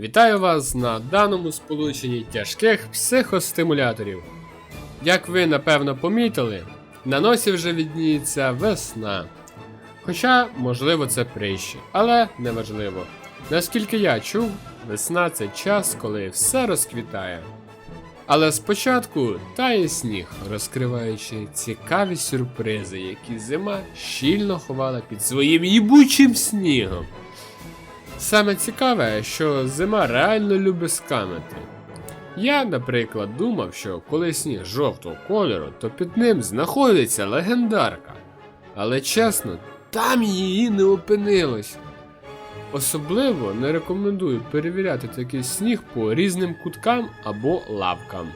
Вітаю вас на даному сполученні тяжких психостимуляторів. Як ви напевно помітили, на носі вже відніється весна. Хоча, можливо, це прищі, але неважливо. Наскільки я чув, весна це час, коли все розквітає. Але спочатку тає сніг, розкриваючи цікаві сюрпризи, які зима щільно ховала під своїм їбучим снігом. Саме цікаве, що зима реально любить скамити. Я, наприклад, думав, що коли сніг жовтого кольору, то під ним знаходиться легендарка. Але чесно, там її не опинилось. Особливо не рекомендую перевіряти такий сніг по різним куткам або лавкам,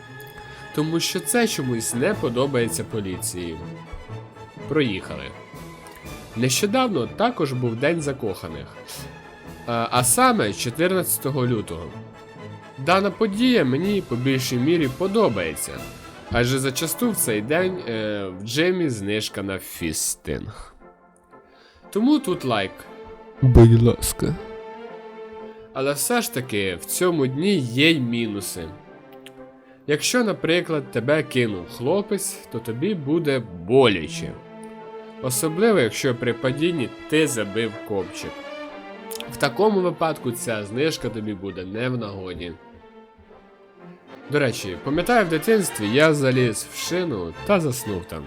тому що це чомусь не подобається поліції. Проїхали. Нещодавно також був День закоханих, а, а саме 14 лютого. Дана подія мені по більшій мірі подобається, адже зачасту в цей день е, в джемі знижка на фістинг. Тому тут лайк. Будь ласка. Але все ж таки в цьому дні є й мінуси. Якщо, наприклад, тебе кинув хлопець, то тобі буде боляче. Особливо, якщо при падінні ти забив копчик. В такому випадку ця знижка тобі буде не в нагоді. До речі, пам'ятаю в дитинстві я заліз в шину та заснув там.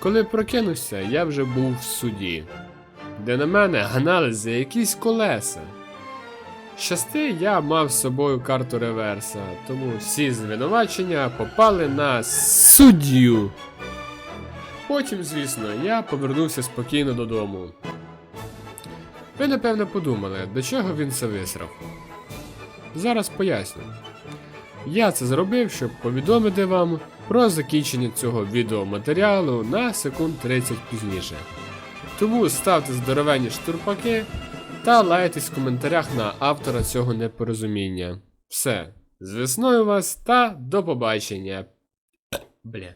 Коли прокинувся, я вже був в суді, де на мене гнали за якісь колеса. Щасти я мав з собою карту реверса, тому всі звинувачення попали на суддю. Потім, звісно, я повернувся спокійно додому. Ви напевно подумали, до чого він це висрав. Зараз поясню. Я це зробив, щоб повідомити вам про закінчення цього відеоматеріалу на секунд 30 пізніше. Тому ставте здоровенні штурпаки та лайтесь в коментарях на автора цього непорозуміння. Все, з весною вас та до побачення. Бля.